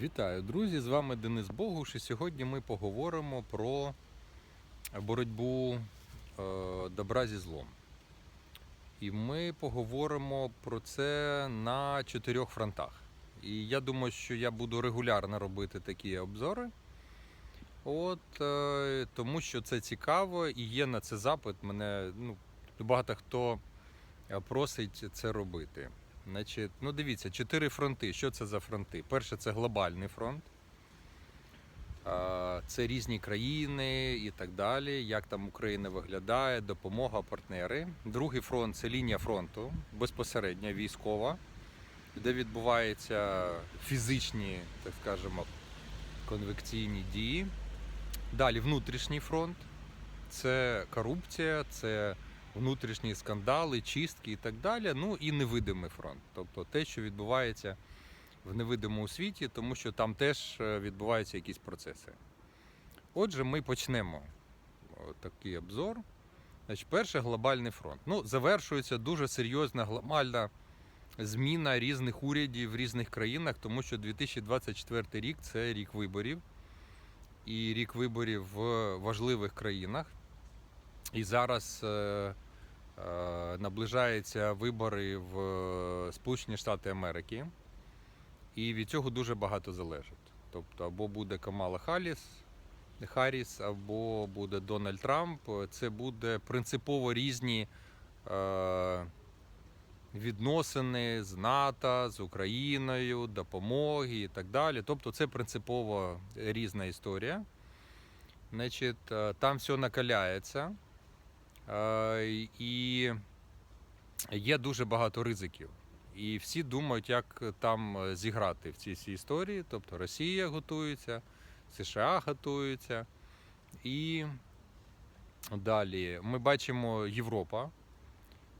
Вітаю, друзі! З вами Денис Богуш, і сьогодні ми поговоримо про боротьбу е, добра зі злом. І ми поговоримо про це на чотирьох фронтах. І я думаю, що я буду регулярно робити такі обзори. От, е, тому що це цікаво і є на це запит. Мене ну, багато хто е, просить це робити. Значить, ну дивіться, чотири фронти. Що це за фронти? Перше, це глобальний фронт. Це різні країни і так далі. Як там Україна виглядає, допомога, партнери. Другий фронт це лінія фронту, безпосередня військова, де відбуваються фізичні, так скажемо, конвекційні дії. Далі внутрішній фронт це корупція, це внутрішні скандали, чистки і так далі. Ну і невидимий фронт, тобто те, що відбувається в невидимому світі, тому що там теж е, відбуваються якісь процеси. Отже, ми почнемо такий обзор. Значить, перше глобальний фронт. Ну, завершується дуже серйозна глобальна зміна різних урядів в різних країнах, тому що 2024 рік це рік виборів. І рік виборів в важливих країнах. І зараз е, наближаються вибори в е, Сполучені Штати Америки, і від цього дуже багато залежить. Тобто, або буде Камала Халіс, Харріс, або буде Дональд Трамп. Це буде принципово різні е, відносини з НАТО, з Україною, допомоги і так далі. Тобто, це принципово різна історія. Значить, е, там все накаляється. Е, І є дуже багато ризиків. І всі думають, як там е, зіграти в цій всій історії. Тобто Росія готується, США готуються. І далі ми бачимо Європа.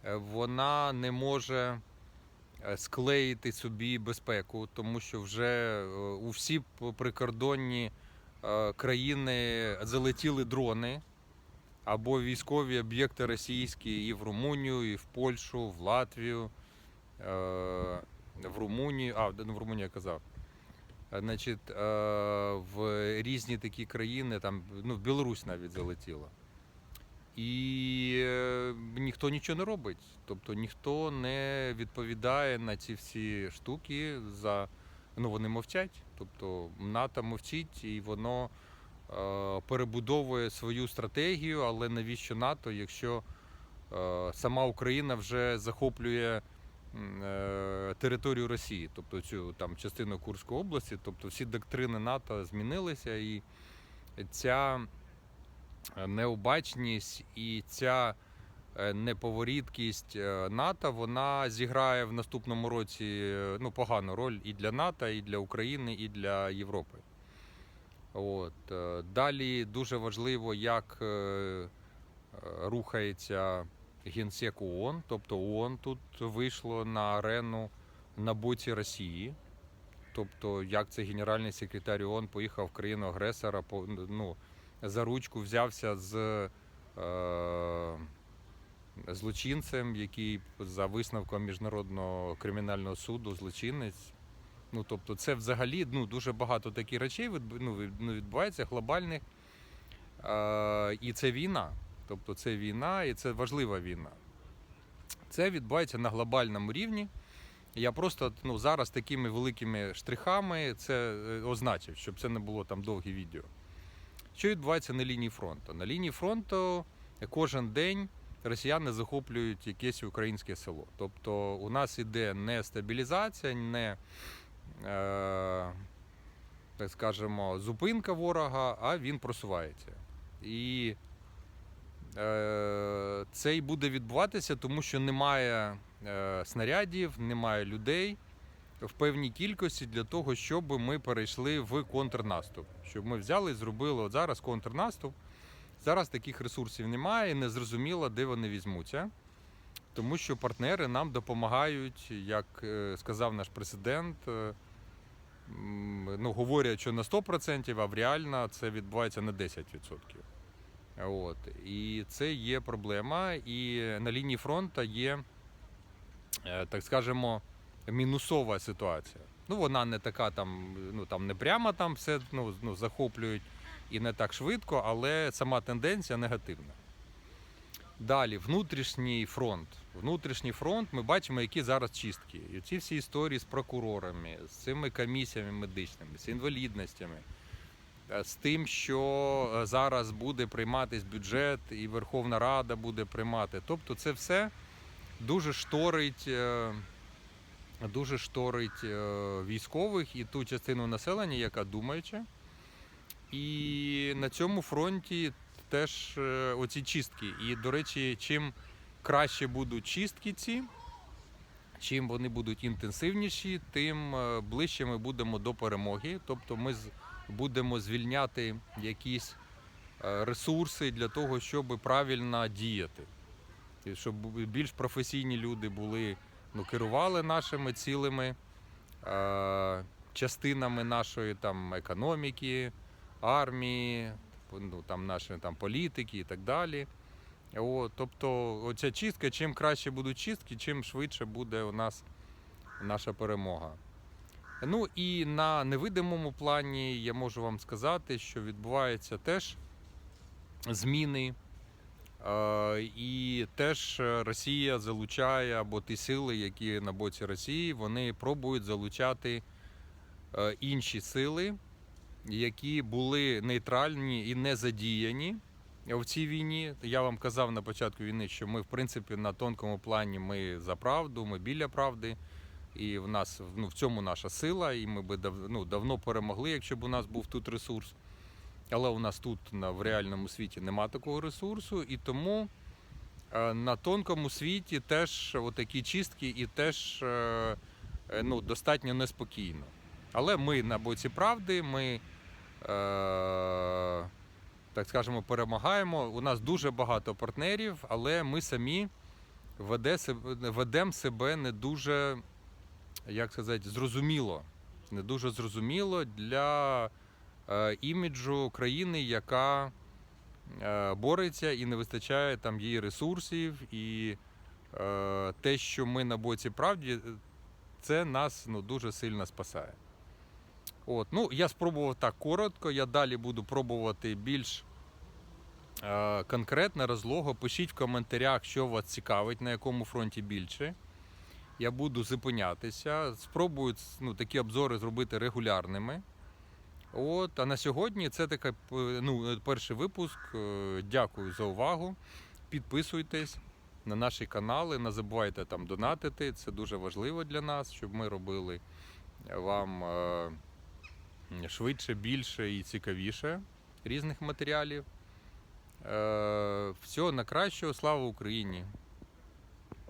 Е, Вона не може склеїти собі безпеку, тому що вже у всі прикордонні країни залетіли дрони або військові об'єкти російські і в Румунію, і в Польщу, в Латвію, е, в Румунію, а ну, в Румунію я казав. Значить, е, в різні такі країни, там, ну, в Білорусь навіть залетіло. І е, ніхто нічого не робить. Тобто ніхто не відповідає на ці всі штуки за. Ну, вони мовчать. Тобто НАТО мовчить і воно перебудовує свою стратегію, але навіщо НАТО, якщо е, сама Україна вже захоплює е, територію Росії, тобто цю там частину Курської області, тобто всі доктрини НАТО змінилися, і ця необачність і ця е, неповорідкість е, НАТО вона зіграє в наступному році е, ну, погану роль і для НАТО, і для України, і для Європи. От. е, Далі дуже важливо, як е, е, рухається генсек ООН, тобто ООН тут вийшло на арену на боці Росії. Тобто, як це генеральний секретар ООН поїхав в країну агресора, ну, за ручку взявся з е, злочинцем, який за висновком Міжнародного кримінального суду злочинець. Ну, тобто, це взагалі ну, дуже багато таких речей ну, ну, відбувається глобальних. Е, і це війна. Тобто це війна, і це важлива війна. Це відбувається на глобальному рівні. Я просто ну, зараз такими великими штрихами це е, означив, щоб це не було там довге відео. Що відбувається на лінії фронту? На лінії фронту кожен день росіяни захоплюють якесь українське село. Тобто у нас іде не стабілізація, не так скажемо, зупинка ворога, а він просувається. І е, це й буде відбуватися, тому що немає е, снарядів, немає людей в певній кількості для того, щоб ми перейшли в контрнаступ. Щоб ми взяли і зробили от зараз контрнаступ. Зараз таких ресурсів немає, і не зрозуміло, де вони візьмуться. Тому що партнери нам допомагають, як е, сказав наш президент. Ну, говорять, що на 100%, а в реально це відбувається на 10%. От. І це є проблема. І на лінії фронту є, е, так скажемо, мінусова ситуація. Ну, вона не така там, ну там не прямо там все ну, ну, захоплюють і не так швидко, але сама тенденція негативна. Далі, внутрішній фронт. Внутрішній фронт ми бачимо, які зараз чистки. І ці всі історії з прокурорами, з цими комісіями медичними, з інвалідностями, е, з тим, що е, зараз буде прийматись бюджет, і Верховна Рада буде приймати. Тобто, це все дуже шторить. е, Дуже шторить військових і ту частину населення, яка думаюча. І на цьому фронті теж е, оці чистки. І, до речі, чим краще будуть чистки ці, чим вони будуть інтенсивніші, тим е, ближче ми будемо до перемоги. Тобто ми будемо звільняти якісь е, ресурси для того, щоб правильно діяти. Щоб більш професійні люди були, ну, керували нашими цілими частинами нашої там, економіки, армії, ну, там, наші там, політики і так далі. О, тобто, оця чистка, чим краще будуть чистки, чим швидше буде у нас наша перемога. Ну і на невидимому плані я можу вам сказати, що відбуваються теж зміни. Е, І теж Росія залучає або ті сили, які на боці Росії, вони пробують залучати е, інші сили, які були нейтральні і не задіяні в цій війні. Я вам казав на початку війни, що ми, в принципі, на тонкому плані ми за правду, ми біля правди. І в нас ну, в цьому наша сила, і ми би дав, ну, давно перемогли, якщо б у нас був тут ресурс. Але у нас тут на, в реальному світі нема такого ресурсу, і тому е, на тонкому світі теж такі чистки і теж е, е, ну, достатньо неспокійно. Але ми на боці правди, ми, так скажемо, перемагаємо. У нас дуже багато партнерів, але ми самі ведемо себе не дуже, як сказати, зрозуміло. Не дуже зрозуміло для е, іміджу країни, яка е, бореться і не вистачає там її ресурсів, і е, те, що ми на боці правді, це нас ну, дуже сильно спасає. От, ну, я спробував так коротко, я далі буду пробувати більш е, конкретно, розлого. Пишіть в коментарях, що вас цікавить, на якому фронті більше. Я буду зупинятися. Спробую ну, такі обзори зробити регулярними. От, а на сьогодні це такий ну, перший випуск. Е, Дякую за увагу. Підписуйтесь на наші канали, не забувайте там донатити. Це дуже важливо для нас, щоб ми робили вам е, швидше, більше і цікавіше різних матеріалів. Е, Всього на кращого, слава Україні!